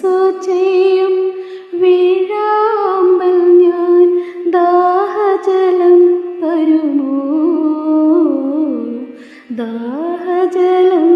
സൂചയും വീഴാമ്പൽ ഞാൻ ദാഹജലം തരുമോ? ദാഹജലം